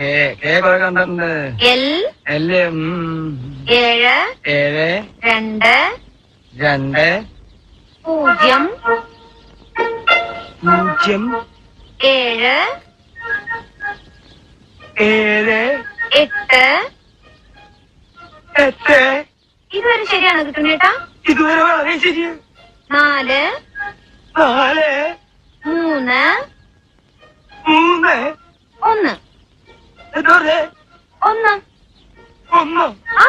കണ്ടിട്ടുണ്ട് എൽ ഉം, ഏഴ് ഏഴ്. രണ്ട് രണ്ട്. പൂജ്യം. പൂജ്യം. ഏഴ്. ഏഴ്. എട്ട്. എട്ട്. ഇതുവരെ ശരിയാണോ കിട്ടുന്നേട്ടാ ഇതുവരെ വളരെ ശരി നാല്. നാല്. മൂന്ന്. മൂന്ന്. ഒന്ന്. ഒന്ന്. ഒന്ന്. ആ.